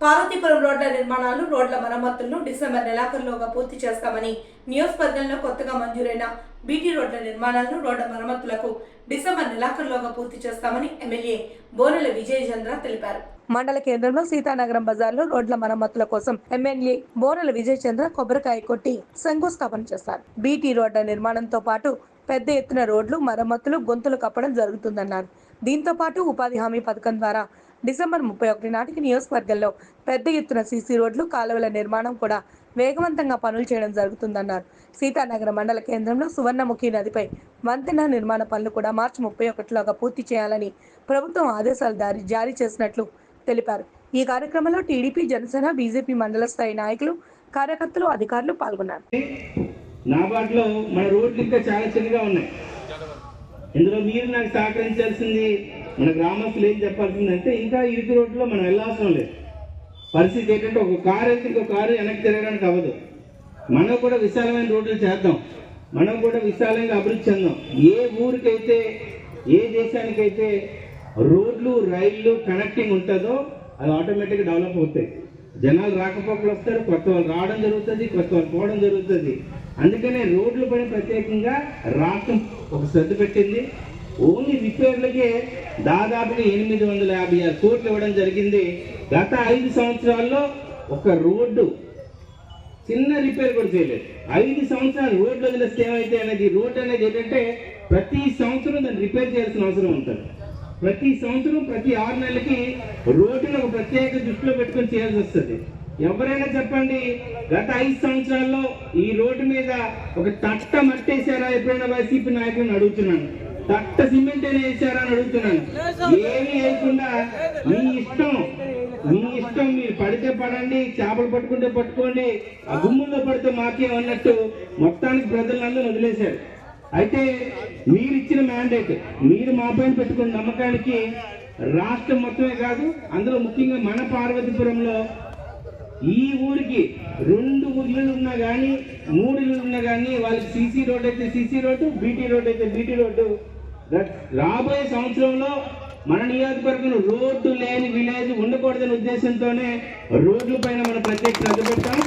పార్వతీపురం రోడ్ల నిర్మాణాలు రోడ్ల మరమ్మతులను డిసెంబర్ నెలాఖరులోగా పూర్తి చేస్తామని నియోజకవర్గంలో కొత్తగా మంజూరైన బీటీ రోడ్ల నిర్మాణాలను రోడ్ల మరమ్మతులకు డిసెంబర్ నెలాఖరులోగా పూర్తి చేస్తామని ఎమ్మెల్యే బోనెల విజయచంద్ర తెలిపారు. మండల కేంద్రంలో సీతానగరం బజార్లో రోడ్ల మరమ్మతుల కోసం ఎమ్మెల్యే బోనెల విజయచంద్ర కొబ్బరికాయ కొట్టి శంకుస్థాపన చేశారు. బీటీ రోడ్ల నిర్మాణంతో పాటు పెద్ద ఎత్తున రోడ్లు మరమ్మతులు గొంతులు కప్పడం జరుగుతుందన్నారు. దీంతో పాటు ఉపాధి హామీ పథకం ద్వారా డిసెంబర్ ముప్పై ఒకటి నాటికి నియోజకవర్గంలో పెద్ద ఎత్తున సీసీ రోడ్లు కాలువల నిర్మాణం కూడా వేగవంతంగా పనులు చేయడం జరుగుతుందన్నారు. సీతానగర మండల కేంద్రంలో సువర్ణముఖి నదిపై వంతెన నిర్మాణ పనులు కూడా మార్చి ముప్పై ఒకటిలోగా పూర్తి చేయాలని ప్రభుత్వం ఆదేశాలు దారి జారీ చేసినట్లు తెలిపారు. ఈ కార్యక్రమంలో టీడీపీ జనసేన బీజేపీ మండల స్థాయి నాయకులు కార్యకర్తలు అధికారులు పాల్గొన్నారు. నాబార్డ్లో మన రోడ్లు ఇంకా చాలా చిన్నగా ఉన్నాయి. ఇందులో మీరు నాకు సహకరించాల్సింది మన గ్రామస్తులు ఏం చెప్పాల్సిందంటే ఇంకా ఇరుకు రోడ్లో మనం వెళ్ళాల్సిన లేదు. పరిస్థితి ఏంటంటే ఒక కారు అయితే ఇంకో కారు వెనక్కి తిరగడానికి అవ్వదు. మనం కూడా విశాలమైన రోడ్లు చేద్దాం. మనం కూడా విశాలంగా అభివృద్ధి చెందాం. ఏ ఊరికైతే ఏ దేశానికైతే రోడ్లు రైళ్ళు కనెక్టింగ్ ఉంటుందో అది ఆటోమేటిక్గా డెవలప్ అవుతాయి. జనాలు రాకపోకలు వస్తారు కొత్త వాళ్ళు రావడం జరుగుతుంది కొత్త వాళ్ళు పోవడం జరుగుతుంది. అందుకనే రోడ్ల పైన ప్రత్యేకంగా రాష్ట్రం ఒక శ్రద్ధ పెట్టింది. ఓన్లీ రిపేర్లకే దాదాపుగా ఎనిమిది వందల యాభై ఆరు కోట్లు ఇవ్వడం జరిగింది. గత ఐదు సంవత్సరాల్లో ఒక రోడ్డు చిన్న రిపేర్ కూడా చేయలేదు. ఐదు సంవత్సరాలు రోడ్లు వదిలేస్తే ఏమైతే అనేది రోడ్ అనేది ఏంటంటే ప్రతి సంవత్సరం దాన్ని రిపేర్ చేయాల్సిన అవసరం ఉంటుంది. ప్రతి సంవత్సరం ప్రతి ఆరు నెలలకి రోడ్డును ఒక ప్రత్యేక దృష్టిలో పెట్టుకొని చేయాల్సి వస్తుంది. ఎవరైనా చెప్పండి గత ఐదు సంవత్సరాల్లో ఈ రోడ్డు మీద ఒక తట్ట మట్టేశారా? ఎప్పుడైనా వైసీపీ నాయకులను అడుగుతున్నాను. తట్ట సిమెంట్ అయినా వేసారా అని అడుగుతున్నాను. ఏమీ వేయకుండా మీ ఇష్టం మీ ఇష్టం మీరు పడితే పడండి చేపలు పట్టుకుంటే పట్టుకోండి ఆ పడితే మాకేం అన్నట్టు మొత్తానికి ప్రజలందరూ వదిలేశారు. అయితే మీరు ఇచ్చిన మ్యాండేట్ మీరు మా పైన పెట్టుకున్న నమ్మకానికి రాష్ట్రం మొత్తమే కాదు అందులో ముఖ్యంగా మన పార్వతీపురంలో ఈ ఊరికి రెండు ఊర్లు ఉన్నా కానీ మూడు ఇళ్ళు ఉన్నా కానీ వాళ్ళకి సీసీ రోడ్ అయితే సీసీ రోడ్డు బీటీ రోడ్ అయితే బీటీ రోడ్డు. రాబోయే సంవత్సరంలో మన నియోజకవర్గంలో రోడ్డు లేని విలేజ్ ఉండకూడదనే ఉద్దేశంతోనే రోడ్ల పైన మనం ప్రత్యేక శ్రద్ధ పెట్టాం